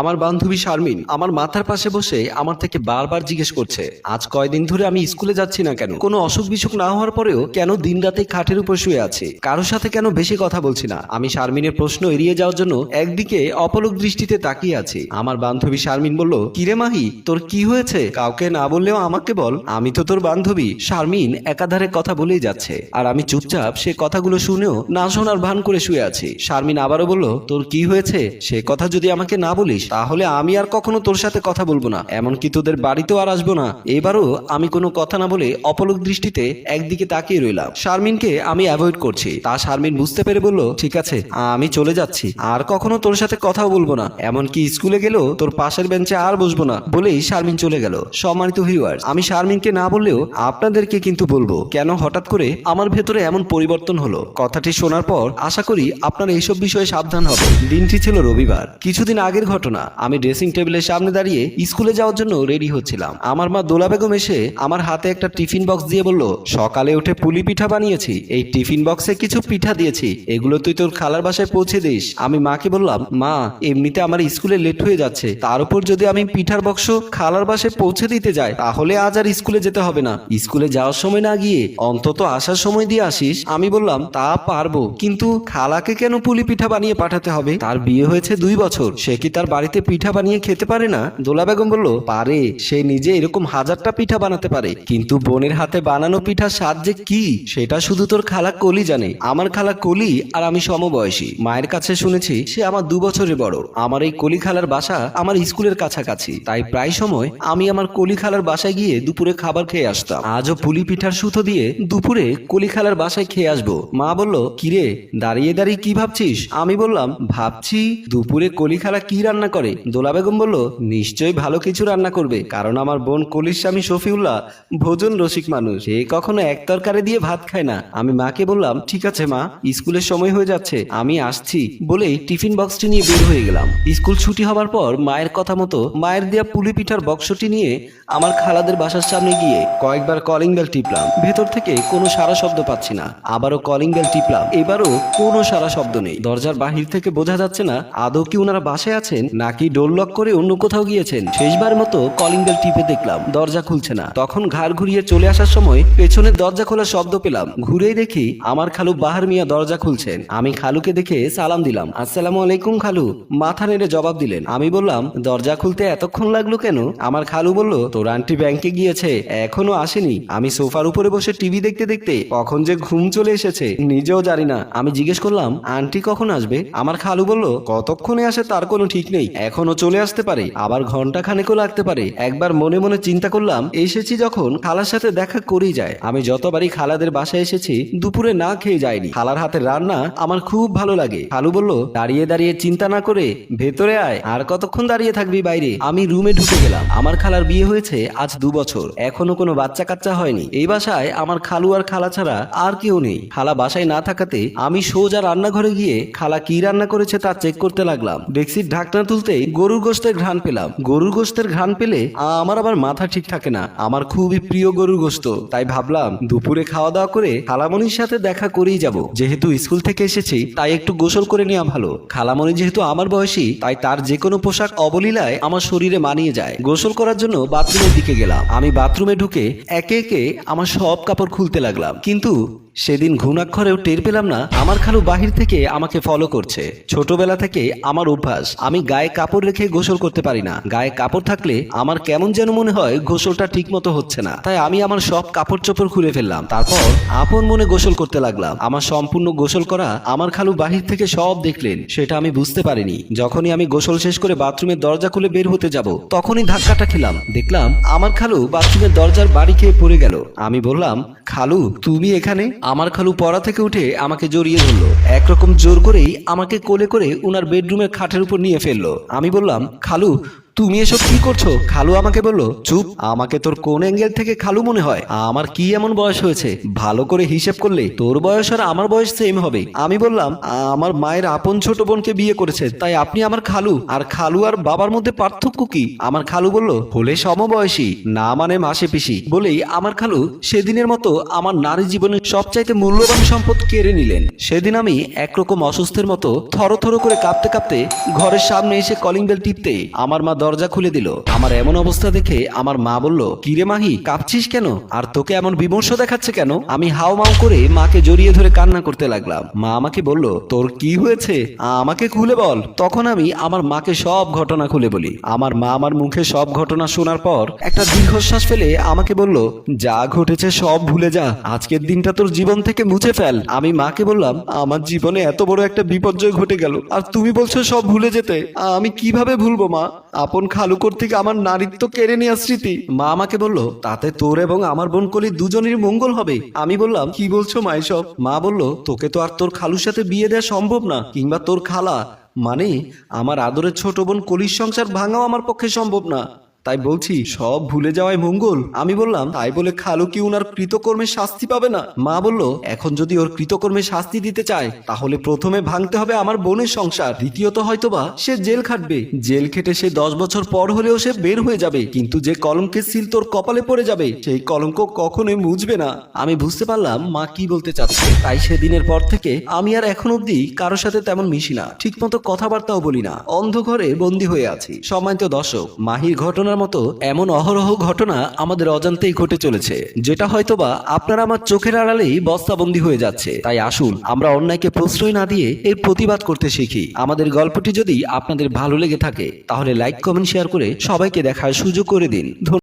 আমার বান্ধবী শারমিন আমার মাথার পাশে বসে আমার থেকে বারবার জিজ্ঞেস করছে, আজ কয়দিন ধরে আমি স্কুলে যাচ্ছি না কেন? কোনো অসুখ বিসুখ না হওয়ার পরেও কেন দিন রাতে খাটের উপর শুয়ে আছি? কারোর সাথে কেন বেশি কথা বলছি না? আমি শারমিনের প্রশ্ন এড়িয়ে যাওয়ার জন্য একদিকে অপলক দৃষ্টিতে তাকিয়ে আছি। আমার বান্ধবী শারমিন বলল, কিরে মাহি, তোর কি হয়েছে? কাউকে না বললেও আমাকে বল। আমি তো তোর বান্ধবী। শারমিন একাধারে কথা বলেই যাচ্ছে। আর আমি চুপচাপ সে কথাগুলো শুনেও না শোনার ভান করে শুয়ে আছি। শারমিন আবারও বলল, তোর কি হয়েছে? সে কথা যদি আমাকে না বলিস তাহলে আমি আর কখনো তোর সাথে কথা বলব না। এমনকি তোদের বাড়িতেও আর আসব না। এবারও আমি কোনো কথা না বলে অপলক দৃষ্টিতে একদিকে তাকিয়ে রইলাম। শারমিনকে আমি অ্যাভয়েড করছি। তা শারমিন বুঝতে পেরে বলল, ঠিক আছে, আমি চলে যাচ্ছি। আর কখনো তোর সাথে কথাও বলব না। এমনকি স্কুলে গেলেও তোর পাশের বেঞ্চে আর বসবো না, বলেই শারমিন চলে গেল। সম্মানিত ভিউয়ার্স আমি শারমিনকে না বললেও আপনাদেরকে কিন্তু বলব, কেন হঠাৎ করে আমার ভেতরে এমন পরিবর্তন হলো? কথাটি শোনার পর আশা করি আপনারা এইসব বিষয়ে সাবধান হবে দিনটি ছিল রবিবার। কিছুদিন আগের ঘটনা। আমি ড্রেসিং টেবিলের সামনে দাঁড়িয়ে স্কুলে যাওয়ার জন্য রেডি হচ্ছিলাম। আমার মা দোলা বেগম এসে আমার হাতে একটা টিফিন বক্স দিয়ে বলল, সকালে উঠে পুলি পিঠা বানিয়েছি, এই টিফিন বক্সে কিছু পিঠা দিয়েছি, এগুলো তুই তোর খালার বাসায় পৌঁছে দিস। আমি মাকে বললাম, মা, এমনিতে আমার স্কুলে লেট হয়ে যাচ্ছে, তার উপর যদি আমি পিঠার বক্স খালার বাসায় পৌঁছে দিতে যাই, তাহলে আজ আর স্কুলে যেতে হবে না। স্কুলে যাওয়ার সময় না গিয়ে অন্তত আসার সময় দিয়ে আসিস। আমি বললাম, তা পারব, কিন্তু খালাকে কেন পুলি পিঠা বানিয়ে পাঠাতে হবে? তার বিয়ে হয়েছে দুই বছর, সে কি তার বাড়িতে পিঠা বানিয়ে খেতে পারে না? দোলা বেগম বলল, পারে, সে নিজে এরকম হাজারটা পিঠা বানাতে পারে। কিন্তু বোনের হাতে বানানো পিঠা স্বাদ যে কি? সেটা শুধু তোর খালা কলি জানে। আমার খালা কলি আর আমি সমবয়সী। মায়ের কাছে শুনেছি, সে আমার দু বছরের বড়। আমার এই কলি খালার বাসা আমার স্কুলের কাছাকাছি। তাই প্রায় সময় আমি আমার কলি খালার বাসায় গিয়ে দুপুরে খাবার খেয়ে আসতাম। আজও পুলি পিঠার সুতো দিয়ে দুপুরে কলি খালার বাসায় খেয়ে আসব। মা বলল, কিরে, দাঁড়িয়ে দাঁড়িয়ে কি ভাবছিস? আমি বললাম, ভাবছি দুপুরে কলি খালা কি রান্না করে। দোলা বেগম বলল, নিশ্চয়ই ভালো কিছু রান্না করবে, কারণ আমার বোন কলির স্বামী শফিউল্লাহ ভোজন রসিক মানুষ। সে কখনো এক তরকারি দিয়ে ভাত খায় না। আমি মাকে বললাম, ঠিক আছে মা, স্কুলের সময় হয়ে যাচ্ছে, আমি আসছি। বলেই টিফিন বক্সটি নিয়ে বের হয়ে গেলাম। স্কুল ছুটি হবার পর মায়ের কথা মতো মায়ের দেয়া পুলি পিঠার বক্সটি নিয়ে আমার খালাদের বাসার সামনে গিয়ে কয়েকবার কলিং বেল টিপলাম। ভেতর থেকে কোনো সারা শব্দ পাচ্ছি না, আবারও কলিং বেল টিপলাম। এবারও কোনো সারা শব্দ নেই। দরজার বাহির থেকে বোঝা যাচ্ছে না, আদৌ কি ওনারা বাসায় আছেন নাকি ডোর লক করে অন্য কোথাও গিয়েছেন? শেষবার মতো কলিং বেল টিপে দেখলাম, দরজা খুলছে না। তখন ঘাড় ঘুরিয়ে চলে আসার সময় পেছনের দরজা খোলার শব্দ পেলাম। ঘুরেই দেখি আমার খালু বাহার মিয়া দরজা খুলছেন। আমি খালুকে দেখে সালাম দিলাম। আসসালামু আলাইকুম খালু। মাথা নেড়ে জবাব দিলেন। আমি বললাম, দরজা খুলতে এতক্ষণ লাগল কেন? আমার খালু বলল, তোর আন্টি ব্যাংকে গিয়েছে, এখনও আসেনি। আমি সোফার উপরে বসে টিভি দেখতে দেখতে কখন যে ঘুম চলে এসেছে, নিজেও জানি না। আমি জিজ্ঞেস করলাম আন্টি কখন আসবে? আমার খালু বলল, কতক্ষণে আসে তার কোনো ঠিক নেই। এখনও চলে আসতে পারে, আবার ঘণ্টা খানেকও লাগতে পারে। একবার মনে মনে চিন্তা করলাম, এসেছি যখন খালার সাথে দেখা করেই যায়। আমি যতবারই খালাদের বাসায় এসেছি, দুপুরে না খেয়ে যাইনি। খালার হাতের রান্না আমার খুব ভালো লাগে। খালু বলল, দাঁড়িয়ে দাঁড়িয়ে চিন্তা না করে ভেতরে আয়, আর কতক্ষণ দাঁড়িয়ে থাকবি বাইরে? আমি রুমে ঢুকে গেলাম। আমার খালার বিয়ে হয়েছে আজ দু বছর। এখনও কোনো বাচ্চা কাচ্চা হয়নি। এই বাসায় আমার খালু আর খালা ছাড়া আর কেউ নেই। খালা বাসায় না থাকাতে আমি সোজা রান্নাঘরে গিয়ে খালা কি রান্না করেছে তা চেক করতে লাগলাম। ডেক্সির ঢাকনা তুলতেই গরুর গোস্তের ঘ্রাণ পেলাম। গরুর গোস্তের ঘ্রাণ পেলে আমার আবার মাথা ঠিক থাকে না। আমার খুবই প্রিয় গরুর গোস্ত তাই ভাবলাম দুপুরে খাওয়া দাওয়া করে খালামণির সাথে দেখা করেই যাব। যেহেতু স্কুল থেকে এসেছি, তাই একটু গোসল করে নেওয়া ভালো। খালামণি যেহেতু আমার বয়সী, তাই তার যে কোনো পোশাক অবলীলায় আমার শরীরে মানিয়ে যায়। গোসল করার জন্য বাথরুমের দিকে গেলাম। আমি বাথরুমে ঢুকে একে একে আমার সব কাপড় খুলতে লাগলাম। কিন্তু সেদিন ঘুণাক্ষরেও টের পেলাম না, আমার খালু বাহির থেকে আমাকে ফলো করছে। ছোটবেলা থেকে আমার অভ্যাস, আমি গায়ে কাপড় রেখে গোসল করতে পারি না। গায়ে কাপড় থাকলে আমার কেমন যেন মনে হয় গোসলটা ঠিক মতো হচ্ছে না। তাই আমি আমার সব কাপড় চোপড় খুলে ফেললাম। তারপর আপন মনে গোসল করতে লাগলাম। আমার সম্পূর্ণ গোসল করা আমার খালু বাহির থেকে সব দেখলেন। সেটা আমি বুঝতে পারিনি। যখনই আমি গোসল শেষ করে বাথরুমের দরজা খুলে বের হতে যাব, তখনই ধাক্কাটা খেলাম। দেখলাম আমার খালু বাথরুমের দরজার বাড়ি খেয়ে পড়ে গেল। আমি বললাম, খালু, তুমি এখানে? আমার খালু পড়া থেকে উঠে আমাকে জড়িয়ে ধরল। একরকম জোর করেই আমাকে কোলে করে উনার বেডরুমের খাটের উপর নিয়ে ফেলল। আমি বললাম, খালু তুমি এসব কি করছ? খালু আমাকে বলল, চুপ, আমাকে তোর কোন অ্যাঙ্গেল থেকে খালু মনে হয়? আমার কি এমন বয়স হয়েছে? ভালো করে হিসেব করলে তোর বয়স আর আমার বয়স সেম হবে। আমি বললাম, আমার মায়ের আপন ছোট বোনকে বিয়ে করেছে, তাই আপনি আমার খালু। আর খালু আর বাবার মধ্যে পার্থক্য কি? আমার খালু বলল, হলে সমবয়সী, না মানে মাসে পিসি। বলেই আমার খালু সেদিনের মতো আমার নারী জীবনের সবচাইতে মূল্যবান সম্পদ কেড়ে নিলেন। সেদিন আমি একরকম অসুস্থের মতো থরথর করে কাঁপতে কাঁপতে ঘরের সামনে এসে কলিং বেল টিপতে আমার মা দরজা খুলে দিল। আমার এমন অবস্থা দেখে আমার মা বলল, কিরে মাহি, কাঁপছিস কেন? আর তোকে এমন বিমর্ষ দেখাচ্ছে কেন? আমি হাও মাও করে মাকে জড়িয়ে ধরে কান্না করতে লাগলাম। মা আমাকে বলল, তোর কি হয়েছে? আমাকে খুলে বল। তখন আমি আমার মাকে সব ঘটনা খুলে বলি। আমার মা আমার মুখে সব ঘটনা শোনার পর একটা দীর্ঘশ্বাস ফেলে আমাকে বলল, যা ঘটেছে সব ভুলে যা। আজকের দিনটা তোর জীবন থেকে মুছে ফেল। আমি মাকে বললাম, আমার জীবনে এত বড় একটা বিপর্যয় ঘটে গেল। আর তুমি বলছো সব ভুলে যেতে। আমি কীভাবে ভুলবো, মা? আপন খালু কর্তৃক আমার নারীত্ব কেড়ে নেওয়া স্মৃতি। মা আমাকে বলল, তাতে তোর এবং আমার বোন কলি দুজনের মঙ্গল হবে। আমি বললাম, কি বলছো মা এসব? মা বলল, তোকে তো আর তোর খালুর সাথে বিয়ে দেওয়া সম্ভব না, কিংবা তোর খালা। মানে আমার আদরের ছোট বোন কলির সংসার ভাঙাও আমার পক্ষে সম্ভব না। তাই বলছি সব ভুলে যাওয়াই মঙ্গল। আমি বললাম তাই বলে খালু কি উনার কৃতকর্মের শাস্তি পাবে না? মা বলল এখন যদি ওর কৃতকর্মের শাস্তি দিতে চায় তাহলে প্রথমে ভাঙতে হবে আমার বোনের সংসার। দ্বিতীয়ত হয়তোবা সে জেল খাটবে। জেল খেটে সে দশ বছর পর হলেও সে বের হয়ে যাবে কিন্তু যে কলঙ্কের সিল তোর কপালে পড়ে যাবে সেই কলঙ্ক কখনোই মুছবে না। আমি বুঝতে পারলাম মা কি বলতে চাচ্ছে। তাই সেদিনের পর থেকে আমি আর এখন অব্দি কারোর সাথে তেমন মিশি না। ঠিকমতো কথাবার্তাও বলি না। অন্ধ ঘরে বন্দি হয়ে আছি। সম্মানিত দর্শক। মাহির ঘটনার মতো এমন অহরহ ঘটনা আমাদের অজান্তেই ঘটে চলেছে। যেটা হয়তোবা আপনারা আমার চোখের আড়ালেই বস্তাবন্দি হয়ে যাচ্ছে। তাই আসুন, আমরা অন্যায়কে প্রশ্রয় না দিয়ে এর প্রতিবাদ করতে শিখি। আমাদের গল্পটি যদি আপনাদের ভালো লেগে থাকে, তাহলে লাইক কমেন্ট শেয়ার করে সবাইকে দেখার সুযোগ করে দিন।